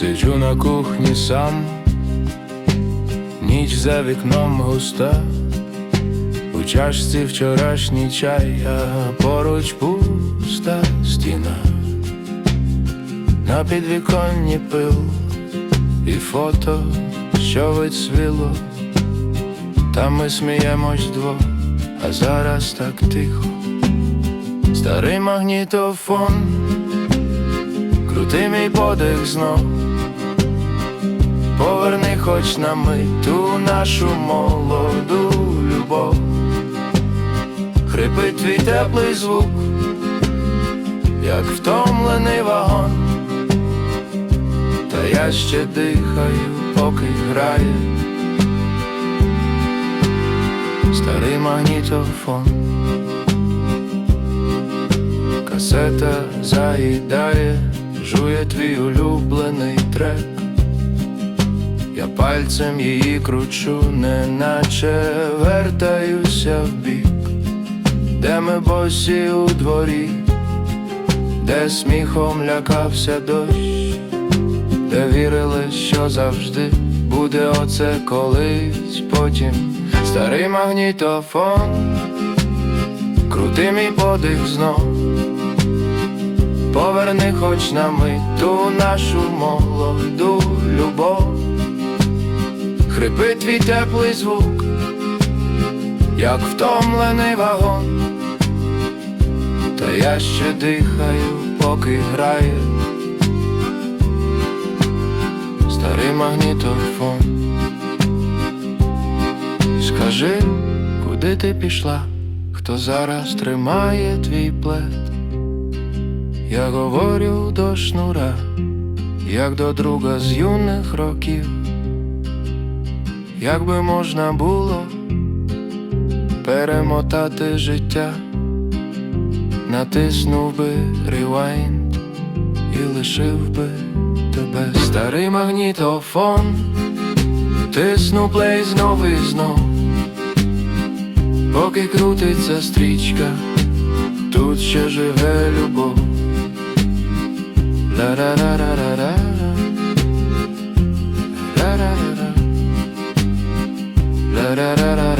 Сиджу на кухні сам, ніч за вікном густа, у чашці вчорашній чай, а поруч пуста стіна, на підвіконні пил і фото, що вицвіло, там ми сміємось двох, а зараз так тихо, старий магнітофон. Крути мій подих знов, поверни хоч на мить ту нашу молоду любов, хрипить твій теплий звук, як втомлений вагон, та я ще дихаю, поки грає. Старий магнітофон. Касета заїдає, жує твій улюблений трек. Я пальцем її кручу, неначе вертаюся в бік, де ми босі у дворі, де сміхом лякався дощ, де вірили, що завжди буде оце колись потім старий магнітофон, крути мій подих знов. Поверни хоч на мить ту нашу молоду любов, хрипить твій теплий звук, як втомлений вагон, та я ще дихаю, поки грає старий магнітофон. Скажи, куди ти пішла, хто зараз тримає твій плед? Я говорю до шнура, як до друга з юних років, як би можна було перемотати життя, натиснув би ревайнд і лишив би тебе. Старий магнітофон, тисну плей знов і знов, поки крутиться стрічка, тут ще живе любов. da da da da